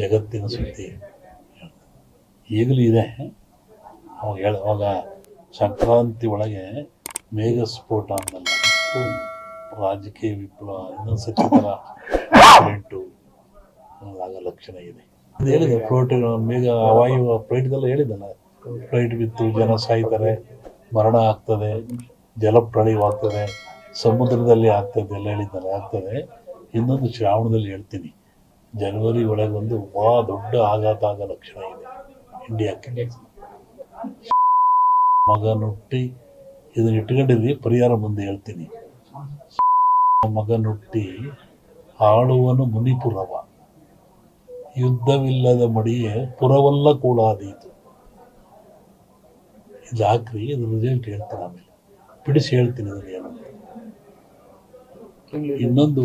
ಜಗತ್ತಿನ ಸುದ್ದಿ. ಈಗಲೂ ಇದೆ. ಅವಾಗ ಹೇಳ, ಅವಾಗ ಸಂಕ್ರಾಂತಿ ಒಳಗೆ ಮೇಘ ಸ್ಫೋಟ ಅನ್ನಲ್ಲ ರಾಜಕೀಯ ವಿಪ್ಲವ, ಇನ್ನೊಂದು ಸಚಿವರ ಫ್ಲೈಟು ಆಗ ಲಕ್ಷಣ ಇದೆ. ಅದು ಹೇಳಿದೆ ಫ್ಲೋಟ್ ಮೇಘ, ವಾಯು ಫ್ಲೈಟ್ದೆಲ್ಲ ಹೇಳಿದ್ದಲ್ಲ. ಫ್ಲೈಟ್ ಬಿತ್ತು, ಜನ ಸಾಯ್ತಾರೆ, ಮರಣ ಆಗ್ತದೆ ಜಲಪ್ರಳಯವಾಗ್ತದೆ ಸಮುದ್ರದಲ್ಲಿ ಆಗ್ತದೆ, ಎಲ್ಲ ಹೇಳಿದ್ದಲ್ಲ ಆಗ್ತದೆ. ಇನ್ನೊಂದು ಶ್ರಾವಣದಲ್ಲಿ ಹೇಳ್ತೀನಿ. ಜನವರಿ ಒಳಗೆ ಒಂದು ಭಾಳ ದೊಡ್ಡ ಆಘಾತ ಆಗ ಲಕ್ಷಣ ಇದೆ ಇಂಡಿಯಾಕ್ಕೆ ಮಗ ನುಟ್ಟಿ ಇದನ್ನ ಇಟ್ಕೊಂಡಿದ್ವಿ ಪರಿಹಾರ ಮುಂದೆ ಹೇಳ್ತೀನಿ. ಮಗ ನುಟ್ಟಿ ಆಳುವನು ಮುನಿಪುರವ. ಯುದ್ಧವಿಲ್ಲದ ಮಡಿಯೇ ಪುರವಲ್ಲ ಕೂಡಾದೀತು ಇದು ಹಾಕ್ರಿ ಇದ್ರ ರಿಸಲ್ಟ್ ಹೇಳ್ತಾರೆ ಆಮೇಲೆ. ಬಿಡಿಸಿ ಹೇಳ್ತೀನಿ ಅದನ್ನ ಇನ್ನೊಂದು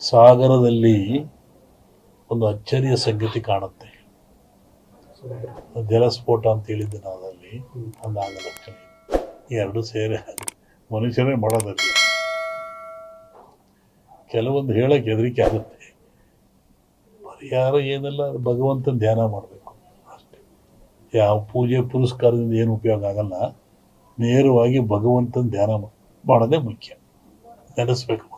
ಸಾಗರದಲ್ಲಿ ಒಂದು ಅಚ್ಚರಿಯ ಸಂಗತಿ ಕಾಣುತ್ತೆ. ಜಲಸ್ಫೋಟ ಅಂತ ಹೇಳಿದ್ದೆ ನಾವು ಅಲ್ಲಿ ಒಂದು ಆಗ ಲಕ್ಷಣ ಇದೆ. ಎರಡು ಸೇರೆ ಮನುಷ್ಯನೇ ಮಾಡೋದಲ್ಲಿ. ಕೆಲವೊಂದು ಹೇಳಕ್ಕೆ ಹೆದರಿಕೆ ಆಗುತ್ತೆ. ಪರಿಹಾರ ಏನೆಲ್ಲ, ಭಗವಂತನ ಧ್ಯಾನ ಮಾಡಬೇಕು. ಅಷ್ಟೇ. ಯಾವ ಪೂಜೆ ಪುರಸ್ಕಾರದಿಂದ ಏನು ಉಪಯೋಗ ಆಗಲ್ಲ. ನೇರವಾಗಿ ಭಗವಂತನ ಧ್ಯಾನ ಮಾಡೋದೇ ಮುಖ್ಯ. ನೆನೆಸ್ಬೇಕು.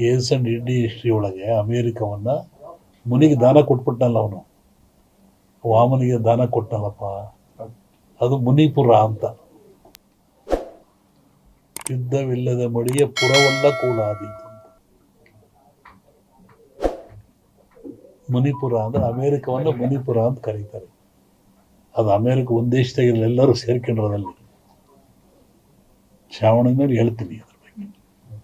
ಏಸ್ ಅಂಡ್ ಇಂಡಿ ಹಿಸ್ಟ್ರಿ ಒಳಗೆ ಅಮೇರಿಕವನ್ನ ಮುನಿಗೆ ದಾನ ಕೊಟ್ಬಿಟ್ನಲ್ಲ ಅವನು. ವಾಮನಿಗೆ ದಾನ ಕೊಟ್ಟನಲ್ಲಪ್ಪ ಅದು ಮುನಿಪುರ ಅಂತ. ಯುದ್ಧವಿಲ್ಲದ ಮಡಿಯ ಪುರವಲ್ಲ ಕೂಡ ಆದೀತು ಮುನಿಪುರ ಅಂದ್ರೆ ಅಮೇರಿಕವನ್ನ ಮುನಿಪುರ ಅಂತ ಕರೀತಾರೆ. ಅದು ಅಮೇರಿಕ ಒಂದ್ ದೇಶದಾಗ ಎಲ್ಲರೂ ಸೇರ್ಕೊಂಡಿರೋದಲ್ಲಿ. ಶ್ರಾವಣ ಮೇಲೆ ಹೇಳ್ತೀನಿ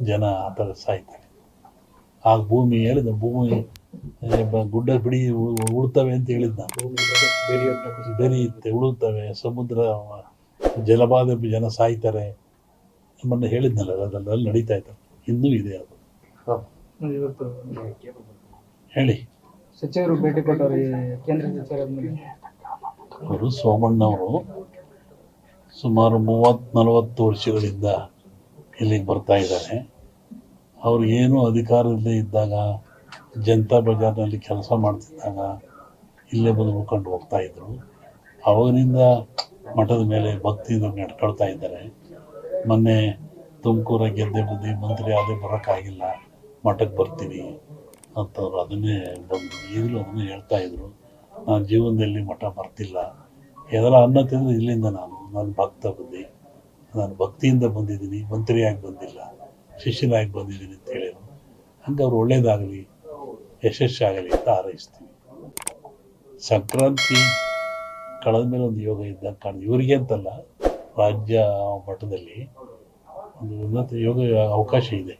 ಜನ ಆ ಥರ ಸಾಯ್ತಾರೆ. ಆ ಭೂಮಿ ಹೇಳಿದ ಭೂಮಿ ಗುಡ್ಡ ಬಿಡಿ ಉಳುತ್ತವೆ ಉಳ್ತವೆ ಅಂತ ಹೇಳಿದ್ದ ಬೆರೆಯುತ್ತೆ ಉಳುತ್ತವೆ ಸಮುದ್ರ ಜಲಪಾತ ಜನ ಸಾಯ್ತಾರೆ ನಮ್ಮನ್ನು ಹೇಳಿದ್ನಲ್ಲ ಅದರಲ್ಲಿ ನಡೀತಾ ಇತ್ತು. ಇನ್ನೂ ಇದೆ ಅದು. ಹೇಳಿ. ಸಚಿವರು ಭೇಟಿ ಕೊಟ್ಟವರು ಕೇಂದ್ರ ಸಚಿವರು ಅವರು ಸೋಮಣ್ಣವರು ಸುಮಾರು ಮೂವತ್ತು ನಲವತ್ತು ವರ್ಷಗಳಿಂದ ಇಲ್ಲಿಗೆ ಬರ್ತಾ ಇದ್ದಾರೆ. ಅವರು ಏನೂ ಅಧಿಕಾರದಲ್ಲೇ ಇದ್ದಾಗ, ಜನತಾ ಬಜಾರ್ನಲ್ಲಿ ಕೆಲಸ ಮಾಡ್ತಿದ್ದಾಗ ಇಲ್ಲೇ ಬಂದು ಹೋಗ್ತಾ ಇದ್ರು. ಅವಾಗಿನಿಂದ ಮಠದ ಮೇಲೆ ಭಕ್ತಿಯಿಂದ ನಡ್ಕೊಳ್ತಾ ಇದ್ದಾರೆ. ಮೊನ್ನೆ ತುಮಕೂರ ಗೆದ್ದೆ ಬುದ್ಧಿ ಮಂತ್ರಿ ಅದೇ ಬರೋಕ್ಕಾಗಿಲ್ಲ, ಮಠಕ್ಕೆ ಬರ್ತೀನಿ ಅಂತವ್ರು ಅದನ್ನೇ ಬಂದು ಈಗಲೂ ಅದನ್ನೇ ಹೇಳ್ತಾ ಇದ್ರು. ನಾನು ಜೀವನದಲ್ಲಿ ಮಠ ಬರ್ತಿಲ್ಲ. ಎದರ ಅನ್ನ ತಿಂದ್ರೆ ಇಲ್ಲಿಂದ ನಾನು, ನನ್ನ ಭಕ್ತ ಬುದ್ಧಿ. ನಾನು ಭಕ್ತಿಯಿಂದ ಬಂದಿದ್ದೀನಿ, ಮಂತ್ರಿಯಾಗಿ ಬಂದಿಲ್ಲ, ಶಿಷ್ಯನಾಗಿ ಬಂದಿದ್ದೀನಿ ಅಂತ ಹೇಳಿದ್ರು ಹಂಗೆ ಅವ್ರು ಒಳ್ಳೇದಾಗಲಿ, ಯಶಸ್ಸಾಗಲಿ ಅಂತ ಹಾರೈಸ್ತೀವಿ. ಸಂಕ್ರಾಂತಿ ಕಳೆದ ಮೇಲೆ ಒಂದು ಯೋಗ ಇದ್ದ ಕಾಣ ಇವರಿಗೆ ಅಂತಲ್ಲ, ರಾಜ್ಯ ಮಟ್ಟದಲ್ಲಿ ಒಂದು ಉನ್ನತ ಯೋಗ ಅವಕಾಶ ಇದೆ.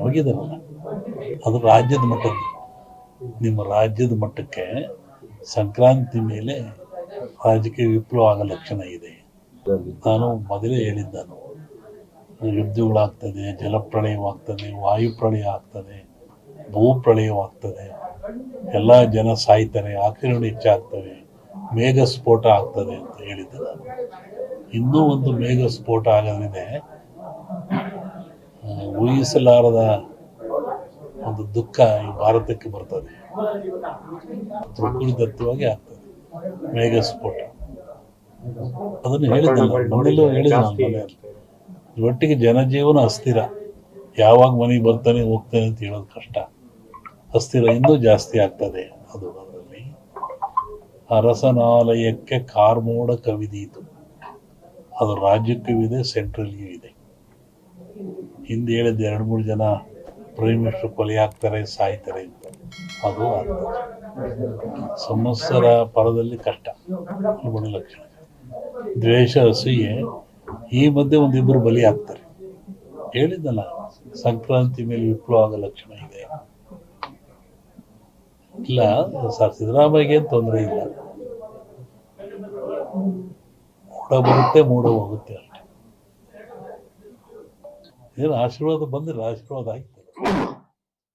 ಹೋಗಿದ್ದಾರಲ್ಲ? ಅದು ರಾಜ್ಯದ ಮಟ್ಟದ್ದು. ನಿಮ್ಮ ರಾಜ್ಯದ ಮಟ್ಟಕ್ಕೆ ಸಂಕ್ರಾಂತಿ ಮೇಲೆ ರಾಜಕೀಯ ವಿಪ್ಲವ ಆಗೋ ಲಕ್ಷಣ ಇದೆ. ನಾನು ಮೊದಲೇ ಹೇಳಿದ್ದನು, ಯುದ್ಧಗಳಾಗ್ತದೆ, ಜಲಪ್ರಳಯವಾಗ್ತದೆ, ವಾಯುಪ್ರಳಯ ಆಗ್ತದೆ, ಭೂಪ್ರಳಯವಾಗ್ತದೆ, ಎಲ್ಲ ಜನ ಸಾಯ್ತಾರೆ ಆಕ್ರಮಣ ಹೆಚ್ಚಾಗ್ತವೆ ಮೇಘ ಸ್ಫೋಟ ಆಗ್ತದೆ ಅಂತ ಹೇಳಿದ್ದೆ ನಾನು ಇನ್ನೂ ಒಂದು ಮೇಘ ಸ್ಫೋಟ ಆಗೋದ್ರಿಂದ ಊಹಿಸಲಾರದ ಒಂದು ದುಃಖ ಈ ಭಾರತಕ್ಕೆ ಬರ್ತದೆ. ಪ್ರಕೃತಿದತ್ತವಾಗಿ ಆಗ್ತದೆ ಮೇಘ ಸ್ಫೋಟ ಅದನ್ನು ಹೇಳಿದ್ದಲ್ಲ ಮೊದಲು ಹೇಳಿದ ಜನಜೀವನ ಅಸ್ಥಿರ. ಯಾವಾಗ ಮನೆಗೆ ಬರ್ತಾನೆ ಹೋಗ್ತಾನೆ ಅಂತ ಹೇಳೋದು ಕಷ್ಟ. ಅಸ್ಥಿರ ಇನ್ನೂ ಜಾಸ್ತಿ ಆಗ್ತದೆ ಅದು ಅದರಲ್ಲಿ. ಅರಸನಾಲಯಕ್ಕೆ ಕಾರ್ಮೋಡ ಕವಿದೀತು ಅದು ರಾಜ್ಯಕ್ಕೂ ಇದೆ ಸೆಂಟ್ರಲ್ಗೂ ಇದೆ. ಹಿಂದೆ ಹೇಳಿದ ಎರಡು ಮೂರು ಜನ ಪ್ರೈಮ್ ಮಿನಿಸ್ಟರ್ ಕೊಲೆ ಆಗ್ತಾರೆ ಸಾಯ್ತಾರೆ ಅಂತ. ಅದು ಆಗ್ತದೆ. ಸಂವತ್ಸರ ಪರದಲ್ಲಿ ಕಷ್ಟ. ಲಕ್ಷಣ ದ್ವೇಷ, ಅಸೂಯೆ, ಈ ಮಧ್ಯೆ ಒಂದಿಬ್ಬರು ಬಲಿ ಆಗ್ತಾರೆ ಹೇಳಿದ್ದಲ್ಲ, ಸಂಕ್ರಾಂತಿ ಮೇಲೆ ವಿಪ್ಲವ ಲಕ್ಷಣ ಇದೆ. ಇಲ್ಲ, ಸರ್, ಸಿದ್ದರಾಮಯ್ಯಗೆ ತೊಂದರೆ ಇಲ್ಲ. ಮೂಡ ಬರುತ್ತೆ, ಮೂಡ ಹೋಗುತ್ತೆ ಅಷ್ಟೇ ಏನು ಆಶೀರ್ವಾದ ಬಂದಿಲ್ಲ ಆಶೀರ್ವಾದ ಆಯ್ತು